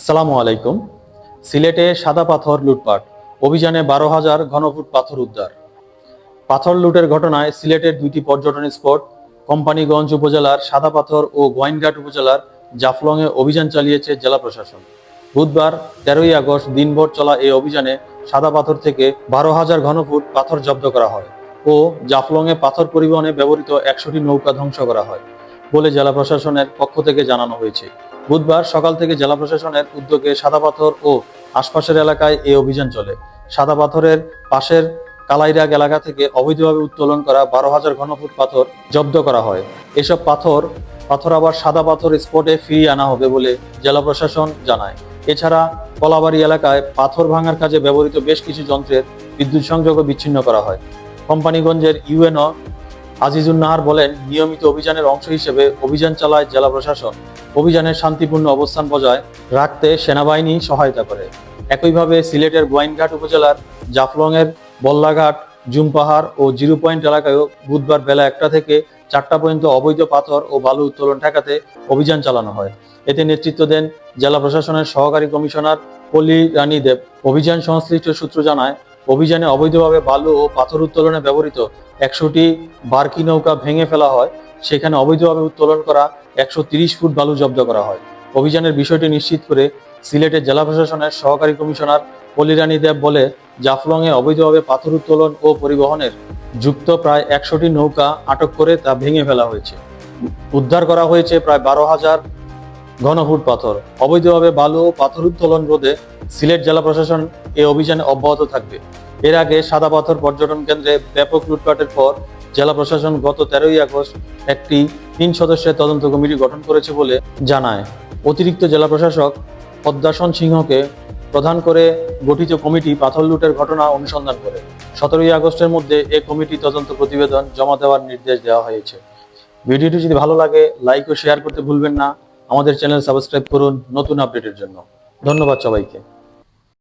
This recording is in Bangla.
আসসালামু আলাইকুম। সিলেটে সাদা পাথর লুটপাট, অভিযানে বারো হাজার ঘনফুট পাথর উদ্ধার। পাথর লুটের ঘটনায় সিলেটের দুইটি পর্যটন স্পট, কোম্পানিগঞ্জ উপজেলার সাদা পাথর ও গোয়াইনঘাট উপজেলার জাফলংয়ে অভিযান চালিয়েছে জেলা প্রশাসন। বুধবার তেরোই আগস্ট দিনভর চলা এই অভিযানে সাদা পাথর থেকে বারো হাজার ঘনফুট পাথর জব্দ করা হয় ও জাফলংয়ে পাথর পরিবহনে ব্যবহৃত একশোটি নৌকা ধ্বংস করা হয় বলে জেলা প্রশাসনের পক্ষ থেকে জানানো হয়েছে। বুধবার সকাল থেকে জেলা প্রশাসনের উদ্যোগে সাদা পাথর ও আশপাশের এলাকায় এই অভিযান চলে। সাদা পাথরের পাশের কালাইরাগ এলাকা থেকে অবৈধভাবে উত্তোলন করা বারো হাজার ঘনফুট পাথর জব্দ করা হয়। এসব পাথর পাথর আবার সাদা পাথর স্পটে ফিরিয়ে আনা হবে বলে জেলা প্রশাসন জানায়। এছাড়া কলাবাড়ি এলাকায় পাথর ভাঙার কাজে ব্যবহৃত বেশ কিছু যন্ত্রের বিদ্যুৎ সংযোগও বিচ্ছিন্ন করা হয়। কোম্পানিগঞ্জের ইউএনও আজিজুন নাহার বলেন, নিয়মিত অভিযানের অংশ হিসেবে অভিযান চালায় জেলা প্রশাসন। অভিযানের শান্তিপূর্ণ অবস্থান বজায় রাখতে সেনাবাহিনী সহায়তা করে। একইভাবে সিলেটের গোয়াইনঘাট উপজেলার জাফলংয়ের বল্লাঘাট, জুমপাহাড় ও জিরো পয়েন্ট এলাকায়ও বুধবার বেলা একটা থেকে চারটা পর্যন্ত অবৈধ পাথর ও বালু উত্তোলন ঠেকাতে অভিযান চালানো হয়। এতে নেতৃত্ব দেন জেলা প্রশাসনের সহকারী কমিশনার পল্লী রানী দেব। অভিযান সংশ্লিষ্ট সূত্র জানায় অভিযানে অবৈধভাবে বালু ও পাথর উত্তোলনে ব্যবহৃত একশোটি বার্কি নৌকা ভেঙে ফেলা হয়। সেখানে অবৈধভাবে উত্তোলন করা একশো ফুট বালু জব্দ করা হয়। অভিযানের বিষয়টি নিশ্চিত করে সিলেটের জেলা প্রশাসনের সহকারী কমিশনার পলিরানী দেব বলে, জাফলংয়ে অবৈধভাবে পাথর উত্তোলন ও পরিবহনের যুক্ত প্রায় একশোটি নৌকা আটক করে তা ভেঙে ফেলা হয়েছে। উদ্ধার করা হয়েছে প্রায় বারো হাজার ঘনফুট পাথর। অবৈধভাবে বালু ও পাথর উত্তোলন রোধে সিলেট জেলা প্রশাসন এই অভিযানে অব্যাহত থাকবে। এর আগে সাদা পাথর পর্যটন কেন্দ্রে ব্যাপক লুটপাটের পর জেলা প্রশাসন গত তেরোই আগস্ট একটি তিন সদস্যের তদন্ত কমিটি গঠন করেছে বলে জানায়। অতিরিক্ত জেলা প্রশাসক পদ্মাসন সিংহকে প্রধান করে গঠিত কমিটি পাথর লুটের ঘটনা অনুসন্ধান করে। সতেরোই আগস্টের মধ্যে এ কমিটি তদন্ত প্রতিবেদন জমা দেওয়ার নির্দেশ দেওয়া হয়েছে। ভিডিওটি যদি ভালো লাগে, লাইক ও শেয়ার করতে ভুলবেন না। আমাদের চ্যানেল সাবস্ক্রাইব করুন নতুন আপডেটের জন্য। ধন্যবাদ সবাইকে।